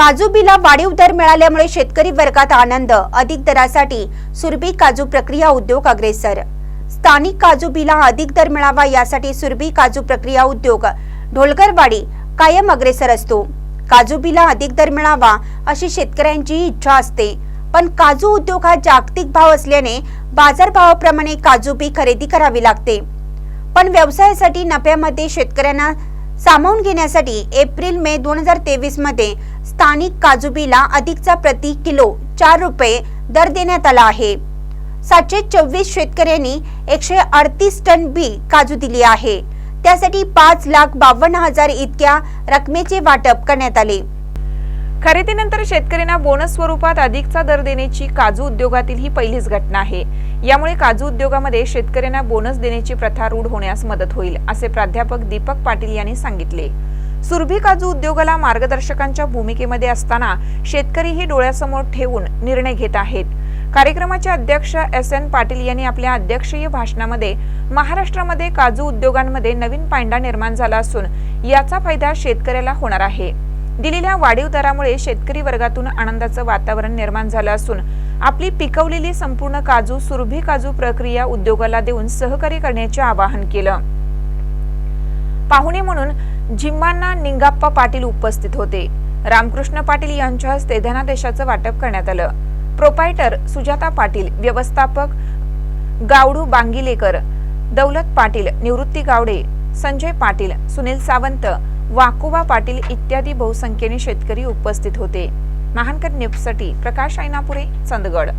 काजू बिला वाढीव दर मिळाल्यामुळे शेतकरी वर्गात आनंद. अधिक दरासाठी सुरभी काजू प्रक्रिया उद्योग अग्रेसर. स्थानिक काजू बिला अधिक दर मिळावा यासाठी सुरभी काजू प्रक्रिया उद्योग ढोलकरवाडी कायम अग्रेसर असतो. काजू बिला अधिक दर मिळावा अशी शेतकऱ्यांची इच्छा असते. पण काजू उद्योग हा जागतिक भाव असल्याने बाजारभावाप्रमाणे काजू बी खरेदी करावी लागते. पण व्यवसायासाठी नफ्यामध्ये शेतकऱ्यांना सामावून घेण्यासाठी एप्रिल मे दोन हजार तेवीसमध्ये स्थानिक काजुबीला अधिकचा प्रति किलो चार रुपये दर देण्यात आला आहे. सातशे चोवीस शेतकऱ्यांनी एकशे अडतीस टन बी काजू दिली आहे. त्यासाठी पाच लाख बावन्न हजार इतक्या रकमेचे वाटप करण्यात आले. खरेदीनंतर शेतकऱ्यांना बोनस स्वरूपात अधिकचा दर देण्याची काजू उद्योगातील ही पहिलीच घटना आहे. यामुळे काजू उद्योगामध्ये शेतकऱ्यांना बोनस देण्याची प्रथा रूढ होण्यास मदत होईल असे प्राध्यापक दीपक पाटील यांनी सांगितले. सुरभी काजू उद्योगाला मार्गदर्शकांच्या भूमिकेमध्ये असताना शेतकरीही डोळ्यासमोर ठेवून निर्णय घेत आहेत. कार्यक्रमाचे अध्यक्ष एस एन पाटील यांनी आपल्या अध्यक्षीय भाषणामध्ये महाराष्ट्रामध्ये काजू उद्योगांमध्ये नवीन पायंडा निर्माण झाला असून याचा फायदा शेतकऱ्याला होणार आहे. दिलेल्या वाढीव दरामुळे शेतकरी वर्गातून आनंदाचं वातावरण निर्माण झालं असून आपली पिकवलेली संपूर्ण काजू सुरभी काजू प्रक्रिया उद्योगाला देऊन सहकार्य करण्याचे आवाहन केलं. पाहुणे म्हणून झिम्मांना निंगाप्पा पाटील उपस्थित होते. रामकृष्ण पाटील यांच्या हस्ते धनादेशाचं वाटप करण्यात आलं. प्रोपायटर सुजाता पाटील व्यवस्थापक गावडू बांगिलेकर दौलत पाटील निवृत्ती गावडे संजय पाटील सुनील सावंत वाकोबा पाटील इत्यादी बहुसंख्येने शेतकरी उपस्थित होते. महानकर न्यूजसाठी प्रकाश ऐनापुरे चंदगड.